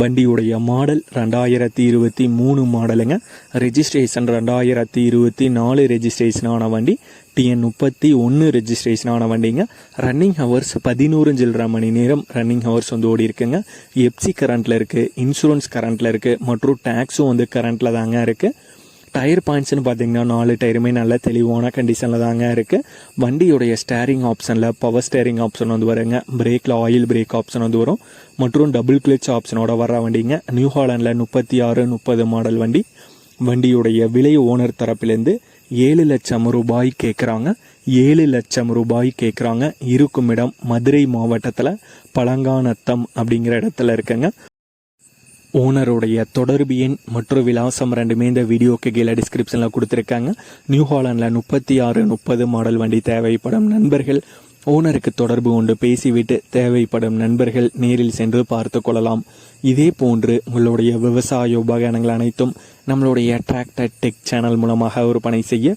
வண்டியுடைய மாடல் ரெண்டாயிரத்தி இருபத்தி மூணு மாடலுங்க. ரெஜிஸ்ட்ரேஷன் ரெண்டாயிரத்தி இருபத்தி நாலு ரெஜிஸ்ட்ரேஷனான வண்டி டிஎன் முப்பத்தி ஒன்று ரெஜிஸ்ட்ரேஷனான வண்டிங்க. ரன்னிங் ஹவர்ஸ் பதினோரு சில்லரை மணி நேரம் ரன்னிங் ஹவர்ஸ் வந்து ஓடி இருக்குங்க. எப்சி கரண்ட்டில் இருக்குது இன்சூரன்ஸ் கரண்ட்டில் இருக்குது மற்றும் டேக்ஸும் வந்து கரண்ட்டில் தாங்க இருக்குது டயர் பாயிண்ட்ஸ்னு பார்த்தீங்கன்னா நாலு டயருமே நல்ல தெளிவான கண்டிஷனில் தாங்க இருக்குது வண்டியுடைய ஸ்டேரிங் ஆப்ஷனில் பவர் ஸ்டேரிங் ஆப்ஷன் வந்து வருங்க. பிரேக்கில் ஆயில் பிரேக் ஆப்ஷன் வந்து வரும். மற்றும் டபுள் கிளிச் ஆப்ஷனோட வர வண்டிங்க. நியூ ஹாலண்டில் முப்பத்தி ஆறு முப்பது மாடல் வண்டி. வண்டியுடைய விலை ஓனர் தரப்பிலேருந்து ஏழு லட்சம் ரூபாய் கேட்குறாங்க ஏழு லட்சம் ரூபாய் கேட்குறாங்க இருக்கும் இடம் மதுரை மாவட்டத்தில் பழங்கானத்தம் அப்படிங்கிற இடத்துல இருக்குங்க. ஓனருடைய தொடர்பு எண் மற்றும் விலாசம் ரெண்டுமே இந்த வீடியோக்கு கீழே டிஸ்கிரிப்ஷனில் கொடுத்துருக்காங்க. நியூ ஹாலண்டில் முப்பத்தி ஆறு முப்பது மாடல் வண்டி தேவைப்படும் நண்பர்கள். ஓனருக்கு தொடர்பு கொண்டு பேசிவிட்டு தேவைப்படும் நண்பர்கள் நேரில் சென்று பார்த்து கொள்ளலாம். இதே போன்று உங்களுடைய விவசாய உபகரணங்கள் அனைத்தும் நம்மளுடைய டிராக்டர் டெக் சேனல் மூலமாக விற்பனை செய்ய